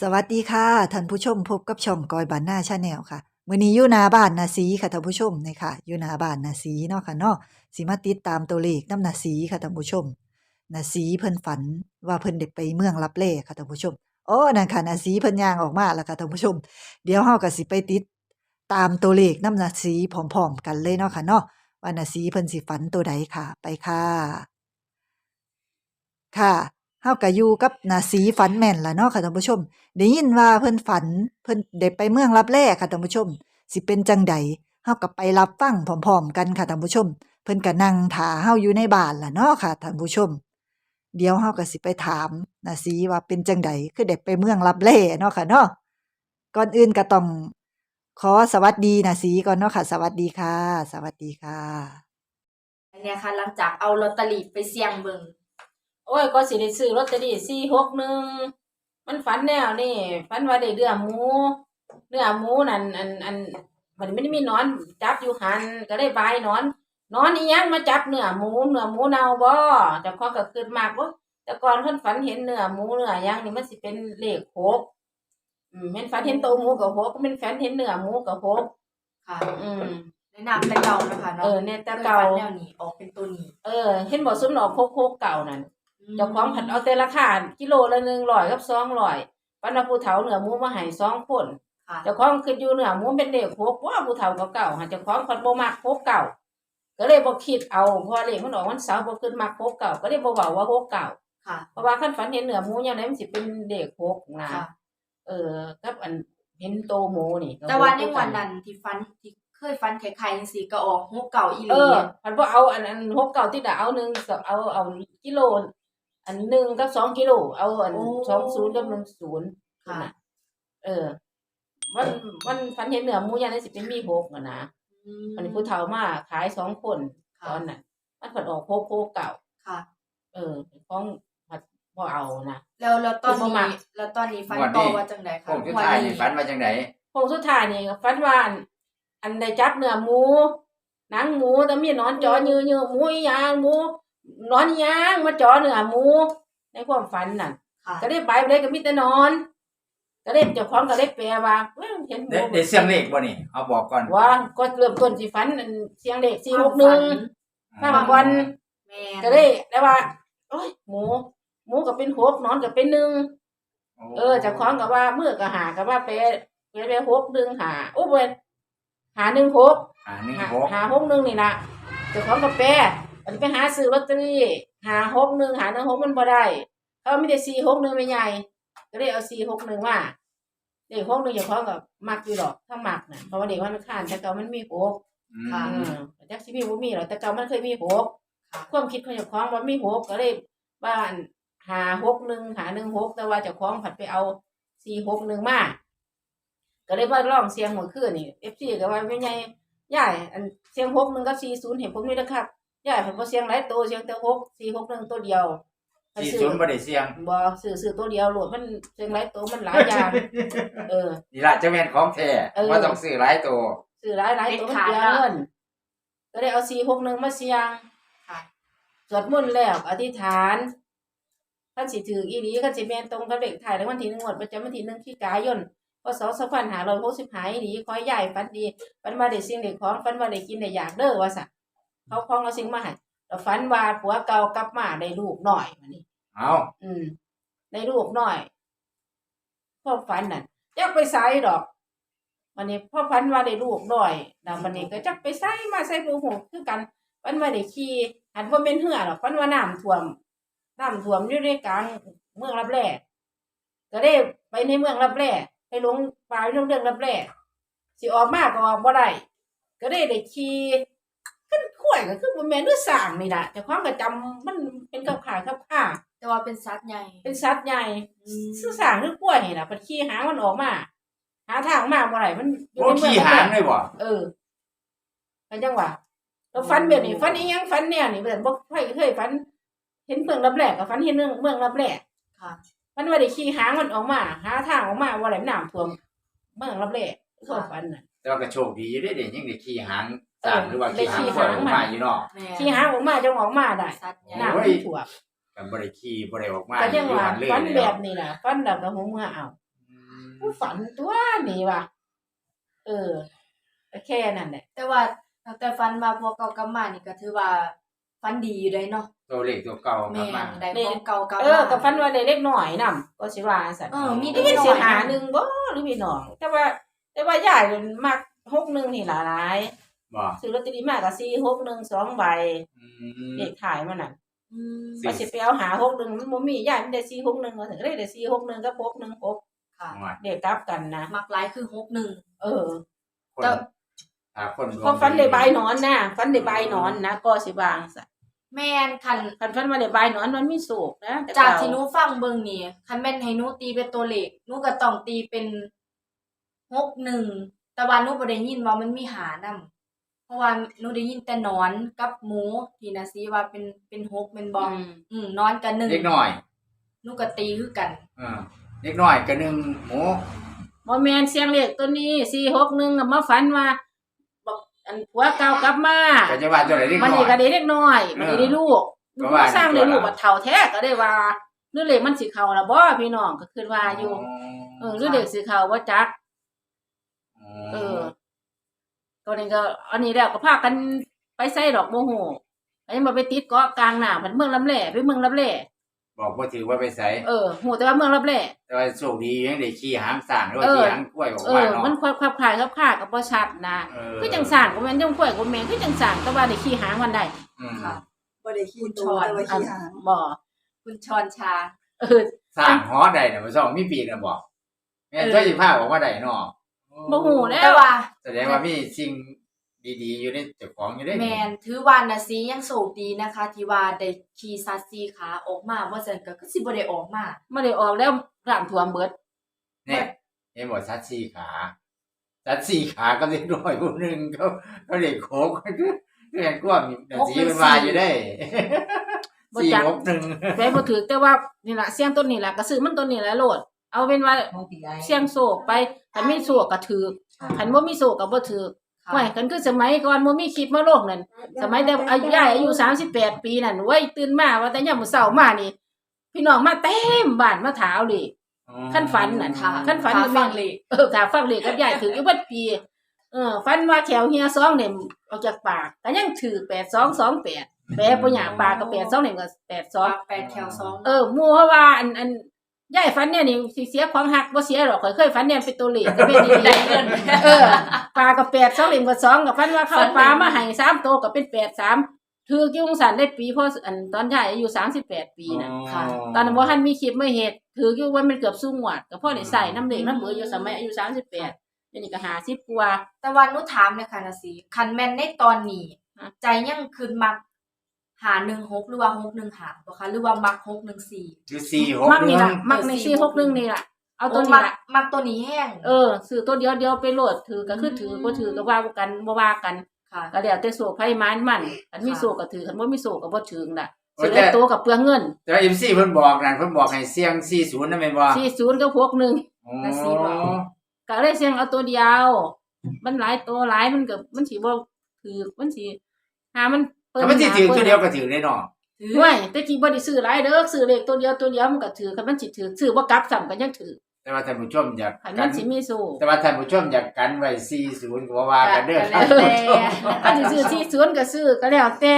สวัสดีค่ะท่านผู้ชมพบกับช่องกอยบ้านนาชาแนลค่ะมื้อนี้อยู่หน้าบ้านนาสีค่ะท่านผู้ชมนี่ค่ะอยู่หน้าบ้านนาสีเนาะค่ะเนาะสิมาติดตามตัวเลขน้ำนาสีค่ะท่านผู้ชมนาสีเพิ่นฝันว่าเพิ่นได้ไปเมืองลับแลค่ะท่านผู้ชมโอ้นั่นค่ะนาสีเพิ่นย่างออกมาแล้วค่ะท่านผู้ชม เดี๋ยวเฮาก็สิไปติดตามตัวเลขน้ำนาสีพร้อมๆกันเลยเนาะค่ะเนาะว่านาสีเพิ่นสิฝันตัวใดค่ะ ไปค่ะ ค่ะ เฮาก็อยู่กับนาสีฝันแม่นล่ะเนาะค่ะท่านผู้ชม ได้ยินว่าเพิ่นฝัน เพิ่นได้ไปเมืองลับแลค่ะท่านผู้ชม สิเป็นจังใดเฮาก็ไปรับฟังพร้อมๆกันค่ะท่านผู้ชม เพิ่นก็นั่งท่าเฮาอยู่ในบ้านล่ะเนาะค่ะท่านผู้ชม เดี๋ยวเฮาก็สิไปถามนาสีว่าเป็นจังใดคือได้ไปเมืองลับแลเนาะค่ะเนาะก่อนอื่นก็ต้องขอสวัสดีนาสีก่อนเนาะค่ะ สวัสดีค่ะ สวัสดีค่ะ เนี่ยค่ะหลังจากเอาลอตเตอรี่ไปเสี่ยงเบิ่ง โอ้ยก็สิได้ซื้อลอตเตอรี่สี่หกหนึ่งมันฝันแนวนี่ฝันว่าได้เนื้อหมูเนื้อหมูนั่นอันอันมันไม่ได้มีหนอน จับอยู่หันก็ได้บายหนอนหนอนอีหยังมาจับเนื้อหมูเนื้อหมูเน่าบ่แต่พอก็คืนมากบ่แต่ก่อนเพิ่นฝันเห็นเนื้อหมูเนื้อหยังนี่มันสิเป็นเลขหกอืมแม่นฝันเห็นโตวหมูกับหกแม่นฝันเห็นเนื้อหมูกับหกค่ะ อืมแนะนำแต่เก่านะคะเนาะเออเนี่ยแต่เก่าคยฝันแนวนี้ออกเป็นตัวนี้ เออ เห็นบ่ซุนออกหกหกเก่านั่น เจ้าของผัดเอาแต่ราคากิโลละหนึ่งร้อยกับสองร้อยปันว่าผู้เฒ่าเหนือหมูมาให้สองคนค่ะเจ้าของคืออยู่เหนือหมูเป็นเด็กโคกว่าผู้เฒ่าเก่าๆหาเจ้าของผัดบ่มักโคกเก่า ก็เลยบ่คิดเอาเพราะว่าเลขมันออกวันเสาร์บ่ขึ้นมักโคกเก่า ก็เลยบ่เว้าว่าโคกเก่าค่ะเพราะว่าคันฝันเห็นเหนือหมูอย่างไรมันสิเป็นเด็กโคกนะค่ะเออกับอันเห็นโตหมูนี่ก็แต่ว่าในคือกัวันนั้นที่ฟันที่เคยฟันไข่ๆจังซี่ก็ออกหกเก่าอีหเอลีอผัดบ่เอาอันอันโคกเก่าที่ดาเอาหนึ่งกับเอาเอากิโล อันหนึ่งกับสองกิโล เอาอันสองศูนย์กับหนึ่งศูนย์ค่ะน่ะ เออ วันวันฟันเห็นเหนือหมูยันได้สิเป็นมีหกอะนะอันนี้ผู้เฒ่ามาขายสองคนตอนน่ะมันผัดออกโคกโคกเก่า ค่ะ เออของผัดพอเอานะ แล้วแล้วตอนบ่มันี้กแล้วตอนนี้ฟันงวดนี้ต่อว่าจังไดคะผมจะถ่ายนี่ฝันว่าจังไดโคงสุดท้ายนี่ฟันว่าอันอันได้จับเนื้อหมูหนังหมูแต่มีหนอนจ่อยือยือหมูอีหยางหมูห นอนอีหยางมาจ่อเนื้อหมู ในความฝันน่ะ ค่ะก็ได้ไปไปเลยก็มีแต่นอน ก็ได้เจ้าของก็ได้แปลว่าเว้ยเห็นหมูได้ได้เสียงเลขบ่นี่เอาบอกก่อนว่าก็เริ่มต้นสิฝันอันเสียงเด็กสี่หกหนึ่งข้ามวัน แม่นก็ได้ได้ว่าโอ้ยหมู หมูก็เป็นหกนอนก็เป็นหนึ่ง เออเจะคล้าของกับว่ามือก็หากับว่าไปไปไปหกหนึ่งหาโอ้เว้ยหาหนึ่งหกอ่าหนึ่งหาหกหาหกหนึ่งนี่นะเจะคล้าของกับแปร อันไปหาซื้อลอตเตอรี่หาหกหนึ่งหาหนึ่งหกมันบ่ได้เขาไม่ได้สี่หกหนึ่งไม่ใหญ่ ก็เลยเอาสี่หกหนึ่งมาเด็กหกหนึ่งเจะคล้าของกับมักอยู่ดอกถ้ามักนะเพราะว่าเด็กวันข้านแต่เก่ามันมีหกอืมอืมจักสิมีบ่มีหรอกแต่เก่ามันเคยมีหกค่ะความคิดของเจ้าของว่ามีหกก็เลยบ้านหาหกหนึ่งหาหนึ่งหกแต่ว่าเจ้าของผัดไปเอาสี่หกหนึ่งมาก็เลยมาลองเสียงหัวคืนนี่เอฟซีก็ว่าไม่ใหญ่ย่ายอันเสียงหกหนึ่งกับสี่ศูนย์เห็นผมนี่นะครับ ย่ายผมก็เสียงหลายตัวเสียงแต่หกสี่หกหนึ่งตัวเดียวสี่ศูนย์บ่ได้เสียงบ่ซื้อซื้อตัวเดียวโหลดมันเสียงหลายตัวมันหลายอย่าง เออ นี่ล่ะจะแม่นของแท้เออ บ่ต้องซื้อหลายตัวซื้อหลายหลายตัวมันเดียวเงินก็เลยเอาสี่หกหนึ่งมาเสียงค่ะ สวดมนต์แล้วอธิษฐานท่านสิถืออีหลีคันสิแม่นตรงกับเลขถ่ายในวันที่หนึ่งงวดประจำวันที่หนึ่งที่กายนพศสองพันห้าร้อยหกสิบห้าอีหลีขอให้ใหญ่ฝันดีฝันมาได้สิ่งได้ของฝันว่าได้กินได้อยากเด้อว่าสั เขาคล้องเอาสิ่งมาให้แล้วฝันว่าผัวเก่ากลับมาได้ลูกหน่อยมานี่เอาอืมได้ลูกหน่อยพ่อฝันนั่นจักไปไสดอกวันนี้พ่อฝันว่าได้ลูกหน่อยแล้ววันนี้ก็จักไปไสมาไสปูหูคือกันฝันว่าได้ขี่หันว่าเป็นเหือหรอกฝันว่าน้ำท่วมน้ำท่วมอยู่ในกลางเมืองรับแร่ก็ได้ไปในเมืองรับแร่ไปหลงป่าอยู่ในเรื่องรับแร่สิออกมาก็ออกบ่ได้ก็ได้ได้ขี่ ขึ้นข่วยก็คือบ่แม่นเนื้อสร้างนี่ล่ะแต่ความก็จำมันเป็นกับขากับขาแต่ว่าเป็นสัตว์ใหญ่เป็นสัตว์ใหญ่อืมสื่อสารคือกล้วยนี่ล่ะมันขี้หางมันออกมา หาทางมาบ่ได้มันอยู่โอ้ในเมืองขี้หางเลยบ่เออเป็นจังหวะแล้วฟันแบบนี้ฟันอีหยังฟันเนี่ยนี่เบิ่นบ่เคยเคยฟัน เห็นเมืองรับแลกับฟันเห็นเมืองเมืองรับแลค่ะ มันว่าได้ขี้หางมันออกมา หาทางออกมาบ่ได้น้ำท่วมเมืองรับแลก็ฟันน่ะแต่ว่าก็โชคดีอยู่เด้เด้ยังได้ขี้หาง สร้างหรือว่าได้ขี้หางขี้ปล่อยหางออกมามาอยู่เนาะแม่ขี้หางออกมาจังออกมาได้สัตว์ใหญ่น้ำโอ้มันยท่วมก็บ่ได้ขี้บ่ได้ออกมาก็อจังยู่ว่าหันเลยฟันนี่แบเนาะบนี้ล่ะฟันแล้วก็หูเมื่อเอาผู้ฝันตัวนี่ว่ะเออก็แค่นั้นแหละแต่ว่าตั้งแต่ฟันมาพวกเก่ากลับมานี่ก็ถือว่าฟันดีอยู่ได้เนาะตัวเลขตัวเก่าแม่มากนได้ของเก่ากลับเอมาอกับฟันว่าได้เล็กหน่อยนำก็สิว่าสั่นเออมีนี่เด็กน้อยสิหาหนึงบ่หรือพี่น้องแต่ว่า แต่ว่ายายมักหกหนึงนี่ล่ะหลาย บอกซื้อลอตเตอรี่มาก็4 6 1 2ใบอืม เลขถ่ายมันน่ะอืมสิก็สิไปเอาหา6 1มันบ่มียายมันได้4 6 1ก็ถึงได้ได้4 6 1กับ6 1 6ค่ะหน่อยเด็กกลับกันนะมักหลายคือหกหนึ่ง เออ คนแต่ หาคนดวง ก็ฟันได้ใบหนอนนะฟันได้ใบหนอนนะก็สิวางซะแม่นคันคันฟันมาได้ใบหนอนมันมีสูกนะแต่จากเที่หนูฟังเบิ่งนี่คันแม่นให้หนูตีเป็นตัวเลขหนูก็ต้องตีเป็นหกหนึ่งแต่ว่าหนูบ่ได้ยินว่ามันมีหานํ เพราะว่าหนูได้ยินแต่หนอนกับหมูที่นะสิว่าเป็นเป็นหกเป็นบออืมอืมนอนกับหนึ่งเล็กน้อยหนูก็ตีคือกันเออเล็กน้อยกับหนึ่งหมูบ่แม่นเสียงเลขตัวนี้461น่ะมาฝันว่าบอกอันผัวเก่ากลับมาก็จะว่าตัวไหนเล็กมันน้อนี่ยก็ได้เล็กน้อยมันนี่ได้ลูกก็มันว่าก็สร้างได้ลูกตัวละบัดเฒ่าแท้ก็ได้ว่าหรือเลขมันสิเข้าล่ะบ่พี่น้องก็คือว่าอยู่เออหรือเลขสิเข้าบ่จัก เออ ก็นี่ก็อันนี้แล้วก็พากันไปใส่ดอกโมโหไอ้มาไปติดเกาะกลางหน้ามันเมืองลำแหล่ไปเมืองลำแหล่บอกว่าถือว่าไปใส่เออหูแต่ว่าเมืองลำแหล่แต่ว่าโชคดียังได้ขี่หางสร้างด้วยเออขี่หางกล้วยออกเอมาอเนาะมันควบควบคลายควบคลายกับบ่ชัดนะเออคือจังสร้างก็แม่นจังข่อยก็แม่นคือจังสร้างแต่ว่าได้ขี่หางมันได้อืมค่ะบ่ได้ขี้คุณตัวชอนแต่ว่าอันขี้หางบ่คุณชอนชา เออ สร้างหอใดน่ะบ่ซ่องมีปีกน่ะบอกแม่นเออช่วยสิพาออกมาได้เนาะ บ่ฮู้แล้แต่วว่า แสดงว่ามีสิ่งดีๆ อยู่ในเจ้าของอยู่ได้แมนถือว่านะซียังโชคดีนะคะ ที่ว่าได้ขี่ซัดซีขาออกมาว่าซั่นก็คือสิบ่ได้ออกมาไม่ได้ออกแล้วร่างท่วมเบิด เนี่ยเห็นบอกสัตว์สี่ขาสัตว์สี่ขาก็เล็กน้อยผู้หนึงเขาเขาเด็กโคกเรียนกว้างแต่สีมันมาอยู่ได้บ่สี่จัก หกหนึ่งไปบ่ถือแต่ว่านี่ล่ะเสียงต้นนี่ล่ะก็ซื้อมันต้นนี่แหละโลด เอาเป็นว่าเสียงโศกไปคันมีโศกก็ถือคันบ่มีโศกก็บ่ถือค่ะไว้กันคือสมัยก่อนบ่มีคลิปมาโลกนั่นสมัยแต่อายุยายอายุ38 ปีนั่นไว้ยตื่นมาว่าแต่ยามมื้อเช้ามานี่ พี่น้องมาเต็มบ้านมาถามเลย ขั้นฝันน่ะค่ะขั้นฝันค่ะฟังเลยเออถ้าฟังเลขกับยายถืออยู่เบัดปี เออฟันว่าแขวเฮียซองเนี่ยออกจากปากก็ยังถือ8228แปลบ่หยังปากก็82เนี่ยก็82แปดแถวสอง เออหมู่เพราะว่าอันอัน ยายฝันเนี่ยนี่สิเสียความหักบ่เสียหรอกข่อยเคยฝันเนี่ยเป็นตัวเลขก็เป็นดีได้เงินเออปลากับ8 2เหลี่ยมกับ2กับฝันว่าเขาเอาปลามาให้3โตวก็เป็น8 3ถือกี่องศาได้ปีเพราะอันตอนยายอายุ38ปีน่ะค่ะ ตอนนั้นบ่ทันมีคลิปไม่เฮ็ดถืออยู่ว่ามันเกือบสู้งวดก็พอได้ใส่น้ำเหล็กน้ำเบืออยู่สมัยอายุ38เดี๋ยวนี้ก็50กว่าแต่ว่าหนูถามเลยค่ะนะซีคันแม่นในตอนนี้ฮะใจยังคืนมัก หา16หรือว่า615บ่คะหรือว่ามัก614คือสี่หกมักหนี่นึ่ล่ะงมักในเออ461นี่ล่ะเอาตัวโนี้ล่ะมักมักตัวนี้แห้งเออซื้อตัวเดียวเดียวไปโหลดถือก็คือถือบ่ถือก็ว่ากันบ่ว่ากันค่ะก็แล้วแต่โศกไผมันมันคันมีค่ะโศกก็ถือคันบ่มีโศกก็บ่ถือน่ะซื้อได้ตัวกับเปลืองเงิน แต่ว่าเอ็มซีเพิ่นบอกนั่นเพิ่นบอกให้เสียงสี่ศูนย์นั่นแม่นบ่40กับ61อ๋อแต่สี่บอกก็เลยเสียงเอาตัวเดียว มันหลายตัวหลายมันก็มันสิบ่ถือมันสิหามันเปิ้ ถ้ามันสิถือตัวเดียวก็ถือได้เนาะถือห่วยแต่กี้บ่ได้ซื้อหลายเด้อซื้อเลขตัวเดียวตัวเดียวมันก็ถือคันมันสิถือซื้อบ่กลับซ้ำก็ยังถือแต่ว่าท่านผู้ชมอยากคันกัมันนสิมีสู้แต่ว่าท่านผู้ชมอยากกันไว้สี่ศูนย์ก็ว่าว่ากันเด้อครับก็แล้วแต่อันสิซื้อที่สวนก็ซื้อก็แล้วแต่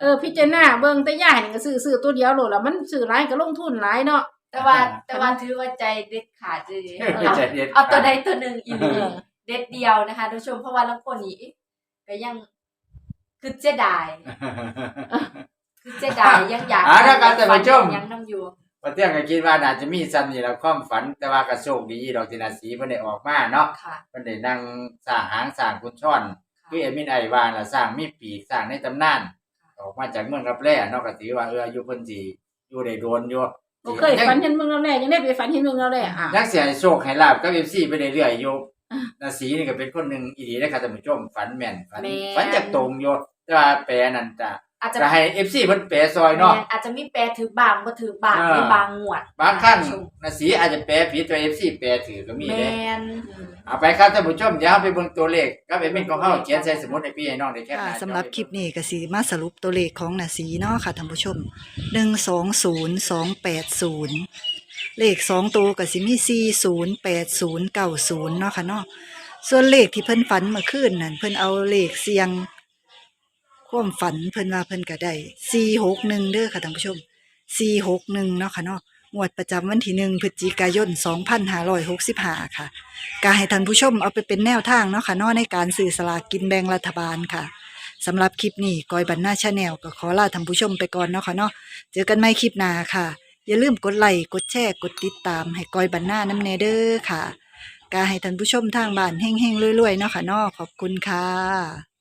เออพิจารณาเบิ่งแต่ย่านี่ก็ซื้อซื้อตัวเดียวโลดแล้วมันซื้อหลายก็ลงทุนหลายเนาะแต่ว่าแต่ว่าถือว่าใจเด็ดขาดเลยเออใจเด็ดเอาตัวใดตัวหนึ่งอีหลีเออเด็ดเดียวนะคะท่านผู้ชมเพราะว่าลางคนนี้ก็ยัง คือเจไดายคือเจไดายยังอยากอ่าถ้าการท่านผู้ชม ยังน้ำอยู่ประเที่ยงก็คิดว่าน่าจะมีซ้ำนี่แหละความฝันแต่ว่าก็โชคดีดอกจินาสีเพิ่นได้ออกมาเนาะค่ะ เพิ่นได้นั่งสร้างหางสร้างคุณช่อนคือเอมินไอวานล่ะสร้างมีปีกสร้างในตำนาน ออกมาจากเมืองรับแร่เนาะก็ถือว่าเอออายุเพิ่นสิอยู่ได้โดนอยู่บ่เคยฝันเห็นเมืองเราแน่ยังได้ไปฝันเห็นเมืองเราแน่อะยังสิให้โชคให้ลาบกับ FC ไปเรื่อยๆอยู่ นาสีนี่ก็เป็นคนหนึงอีหลีนะครับท่านผู้ชมฝันแม่นฝันแม่น ฝันจากตรงอยู่แต่ว่าแปลนั่นจะอาจจะจะให้ FC เพิ่นแปลซอยเนาะ แม่อาจจะมีแปรถือบางบ่ถือบางเออ ในบางงวดบางครั้งท่านผู้ชมนาสีอาจจะแปลผิดตัว FC แปลถือก็มีแมเด้นเอาไปครับท่านผู้ชมเดี๋ยวเราไปเบิ่งตัวเลขกับเอมินของเฮาเขียนใส่สมุดให้พี่ให้น้องได้แคปหค่ะน้าจอสำหรับคลิปนี้ก็สิมาสรุปตัวเลขของนาสีเนาะค่ะท่านผู้ชม 120 280 เลขสองตัวก็สิมีสี่ศูนย์แปดศูนย์เก้าศูนย์เนาะค่ะเนาะส่วนเลขที่เพิ่นฝันเมื่อคืนนั่นเพิ่นเอาเลขเสียงความฝันเพิ่นว่าเพิ่นก็ได้สี่หกหนึ่งเด้อค่ะท่านผู้ชมสี่หกหนึ่งเนาะค่ะเนาะงวดประจำวันที่หนึ่งพฤศจิกายนสองพันห้าร้อยหกสิบห้าค่ะก็ให้ท่านผู้ชมเอาไปเป็นแนวทางเนาะค่ะเนาะในการสื่อสลากกินแบ่งรัฐบาลค่ะสำหรับคลิปนี้กอยบันหน้าชาแนลก็ขอลาท่านผู้ชมไปก่อนเนาะค่ะเนาะเจอกันใหม่คลิปหน้าค่ะ อย่าลืมกดไลค์กดแชร์กดติดตาม ให้กอยบันหน้าน้ำเนเด้อค่ะก็ให้ท่านผู้ชมทางบ้านเฮงๆรวยๆเนาะค่ะเนาะขอบคุณค่ะ